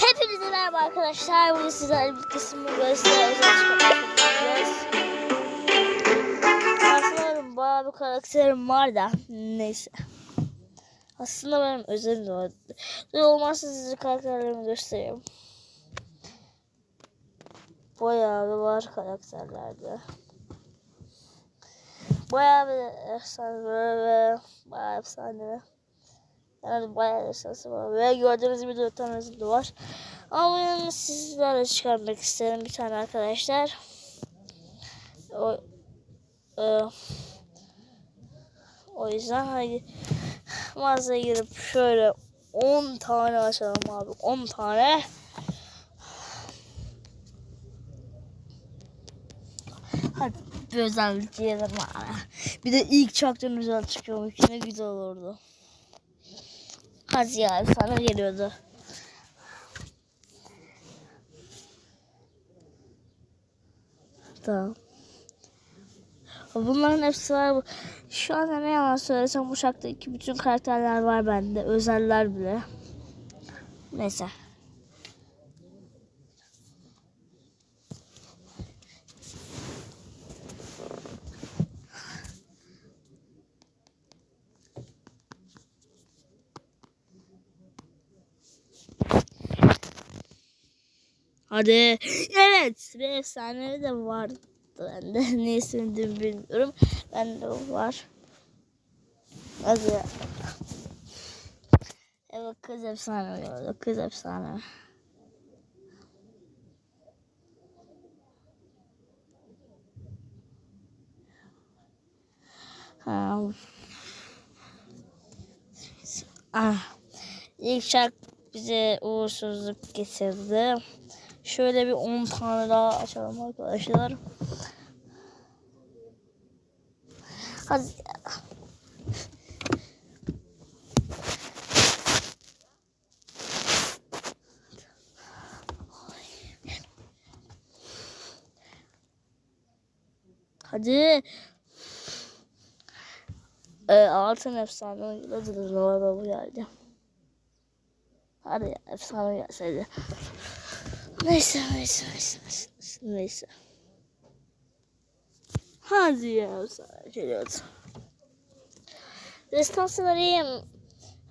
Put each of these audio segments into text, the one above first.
Hepinize merhaba arkadaşlar. Bugün sizlerle birlikte Simba Göster'e çıkacağız. Aslında bayağı bir karakterim var da neyse. Aslında benim özelim de var. Olmazsa size karakterlerimi göstereyim. Bayağı bir var karakterlerde. Bayağı bir efsane ve bayağı efsane. Yani bayağı esası var. Ve gördüğünüz gibi dört tanesi de var. Ama yani sizlerle çıkarmak isterim bir tane arkadaşlar. O, e, o yüzden hadi mağazaya girip şöyle 10 tane açalım abi. 10 tane. Hadi bir özellik diyelim abi. Bir de ilk çaktan özel çıkıyormuş. Ne güzel olurdu. Hadi ya sana geliyordu. Tamam. Bunların hepsi var. Şu anda ne yalan söylesem uçaktaki bütün karakterler var bende. Özeller bile. Neyse. Hadi. Evet. Bir efsane de vardı bende. Ne ismini bilmiyorum. Bende o var. Hadi. Evet kız efsane oluyor. Kız efsane. Ha. Ah. İlk şarkı bize uğursuzluk getirdi. Şöyle bir 10 tane daha açalım arkadaşlar. Hadi. Hadi. Ee, altın efsane yıldızı var bu geldi. Hadi ya, efsane gelseydi. Neyse neyse neyse neyse neyse. Hadi ya geliyordu. Destanslar iyiyim.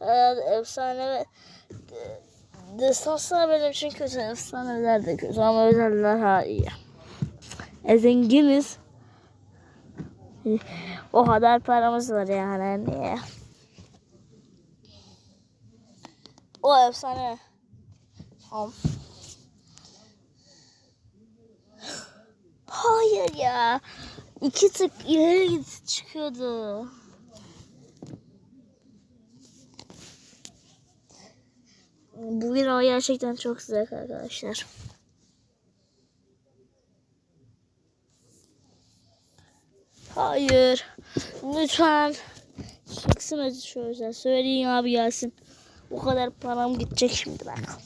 Ee, efsane ve Destanslar benim için kötü. Efsaneler de kötü ama özeller ha iyi. E zenginiz. O kadar paramız var yani. Niye? O efsane. Tamam. Hayır ya. İki tık ileri çıkıyordu. Bu video gerçekten çok güzel arkadaşlar. Hayır. Lütfen. Çıksın acı şu. Söyleyin abi gelsin. Bu kadar param gidecek şimdi bak.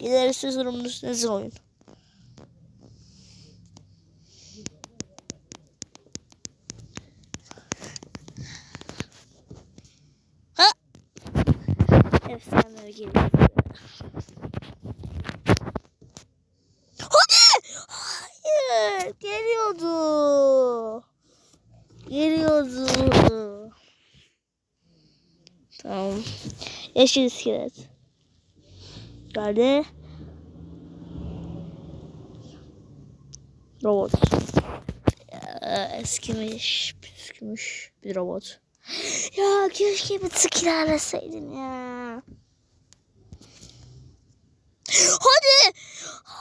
İlerisi sorumlusu ne oyun. Ha! Hadi! Hayır! Geliyordu. Geliyordu. Tamam. Yeşil iskelet. Geldi. Robot. Ya, eskimiş, püskümüş bir robot. Ya keşke bir tık ilerleseydin ya. Hadi.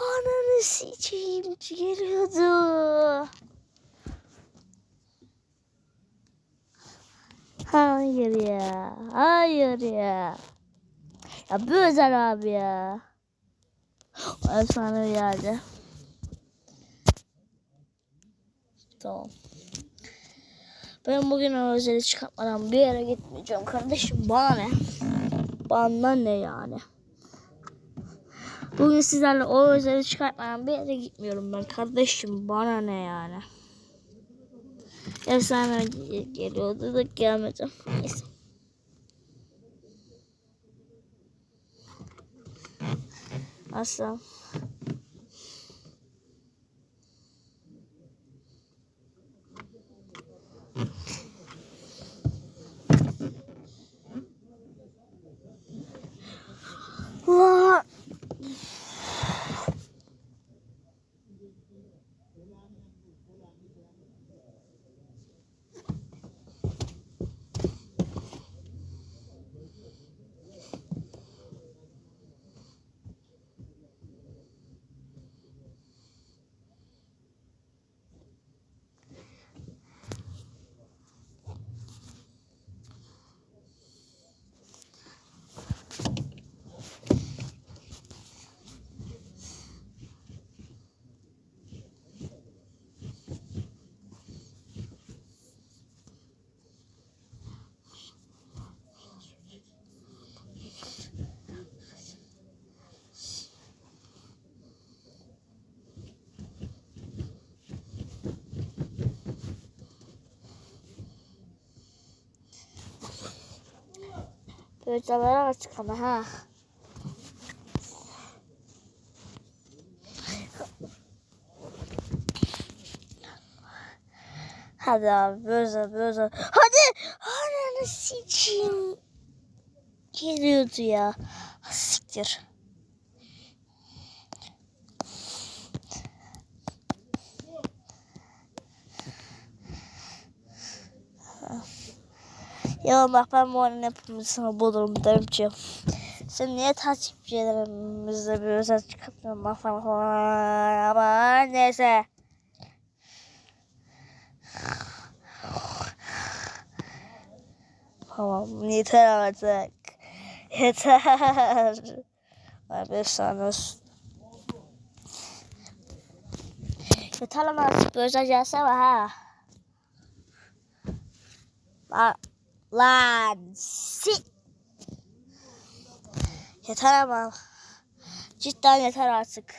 Ananı sikeyim geliyordu. Hayır ya. Hayır ya. Ya bu özel abi ya. O efsane bir yerde. Tamam. Ben bugün o özeli çıkartmadan bir yere gitmeyeceğim kardeşim. Bana ne? Bana ne yani? Bugün sizlerle o özeli çıkartmadan bir yere gitmiyorum ben kardeşim. Bana ne yani? Efsane geliyordu da gelmedi. Neyse. Nasıl? Gözler açık ama ha. Hadi abi böyle böyle. Hadi. Ananı sikeyim. Geliyordu ya. Siktir. Ya bak ben bu oyunun yapımcısını bulurum derim ki. Sen niye takipçilerimizle bir özel çıkartmıyorsun bak falan falan ama neyse. Tamam yeter artık. Yeter. Ay beş tane olsun. Yeter ama artık bir özel gelsene ha. Lan, lan sik. Yeter ama. Cidden yeter artık.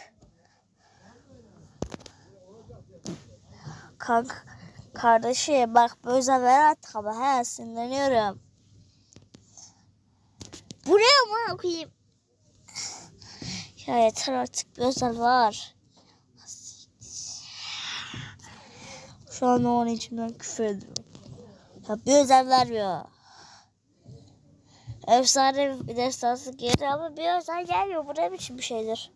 Kank kardeşim bak böyle ver artık ama he sinirleniyorum. Buraya mı koyayım? Ya yeter artık bir özel var. Şu an onun içimden küfür ediyorum. Ya bir özel vermiyor. Efsane bir destansı geliyor ama bir özel gelmiyor. Bu ne biçim bir şeydir?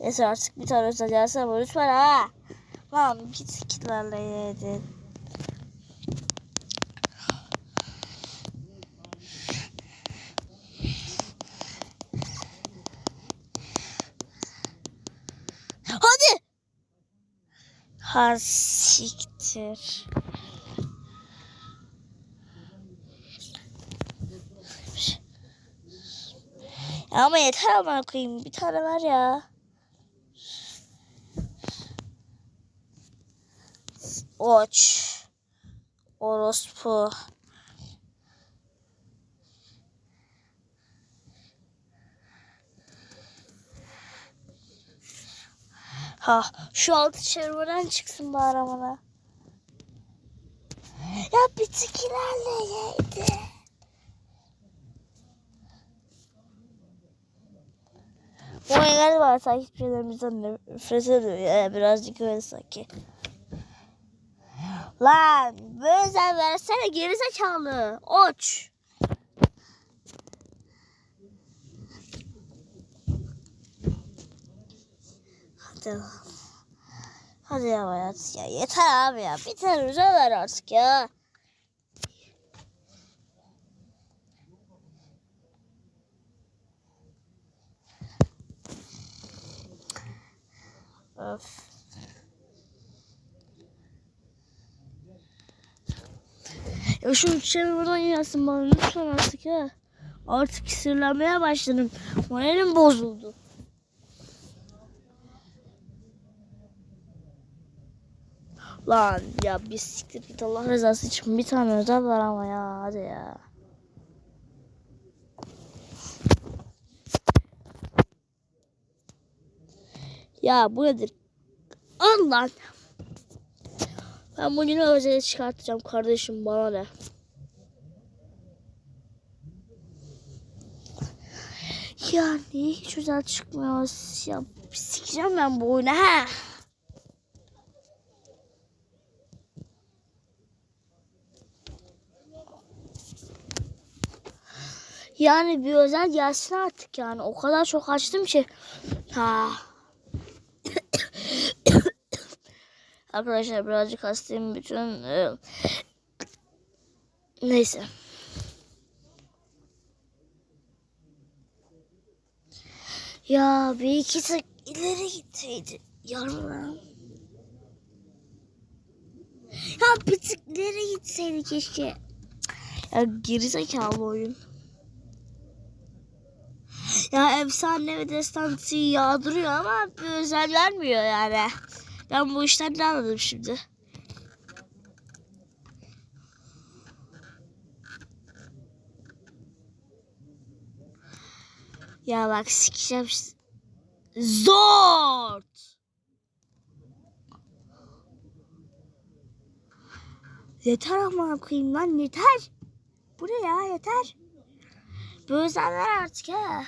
Neyse artık bir tane özel gelse ama lütfen ha. Lan git kitlerle yedin. Hadi. Ha siktir. Ya ama yeter ama koyayım. Bir tane ver ya. Oç. Orospu. Ha şu altı çevirmeden çıksın bari bana. Ya bitkilerle yedi. Bu oyun galiba takipçilerimizden nefret ediyor ya birazcık öyle sanki. Lan böyle sen versene gerizekalı. Oç. Hadi. Hadi ya hayat ya yeter abi ya. Bir tane güzel ver artık ya. Öf. Ya şu çevir buradan gelsin bana lütfen artık ya. Artık sinirlenmeye başladım. Moralim bozuldu. Lan ya bir siktir git Allah rızası için bir tane özel var ama ya hadi ya. Ya bu nedir? Al. Ben bugünü özele çıkartacağım kardeşim bana ne? Ya niye hiç özel çıkmıyor? Ya sikeceğim ben bu oyunu ha. Yani bir özel gelsin artık yani. O kadar çok açtım ki. Ha. Arkadaşlar birazcık hastayım. Bütün e, neyse. Ya bir iki tık ileri gitseydi. Yarım. Ya bir tık ileri gitseydi keşke. Ya gerizekalı oyun. Ya efsane ve destansı yağdırıyor ama bir özel vermiyor yani. Ben bu işten ne anladım şimdi? Ya bak sikeceğim. sizi. Zor. Yeter ama koyayım lan yeter. Bu ne ya yeter. Bu özeller artık ha.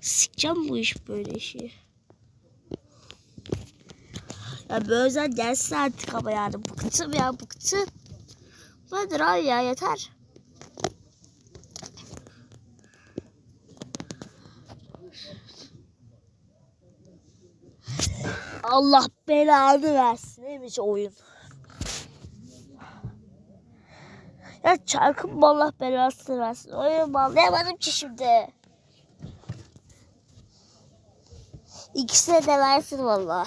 Sikeceğim bu iş böyle işi. Ya böyle gelsin artık ama yani bıktım ya bıktım. Nedir abi ya yeter. Allah belanı versin neymiş oyun. Ya çarkım Allah belasını versin. Oyun bağlayamadım ki şimdi. İkisine de versin valla.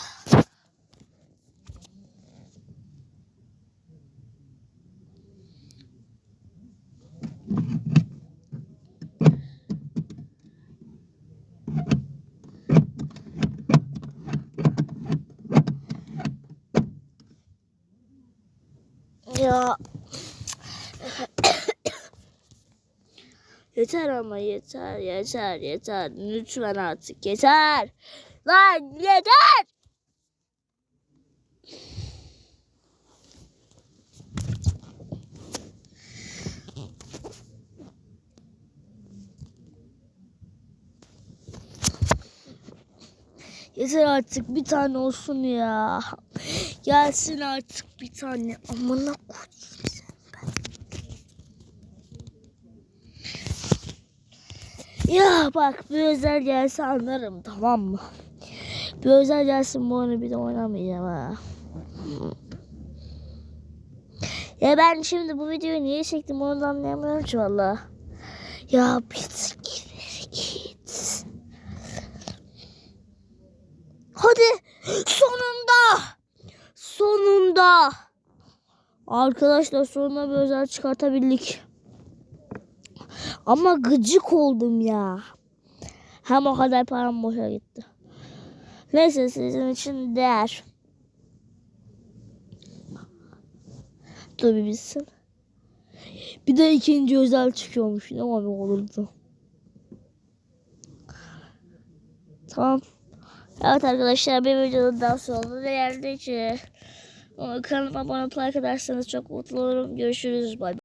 Ya. yeter ama yeter yeter yeter. Lütfen artık yeter. Lan yeter. Yeter artık bir tane olsun ya. Gelsin artık bir tane. Amına koyayım sen ben. Ya bak bir özel gelse anlarım tamam mı? Bir özel gelsin bu oyunu bir de oynamayacağım ha. Ya ben şimdi bu videoyu niye çektim onu da anlayamıyorum ki valla. Ya bir git. Hadi sonunda. Sonunda. Arkadaşlar sonunda bir özel çıkartabildik. Ama gıcık oldum ya. Hem o kadar param boşa gitti. Neyse sizin için değer. Tabii bilsin. Bir de ikinci özel çıkıyormuş. Ne var olurdu. Tamam. Evet arkadaşlar bir videonun daha sonuna geldik. Kanalıma abone like ederseniz çok mutlu olurum. Görüşürüz. Bay bay.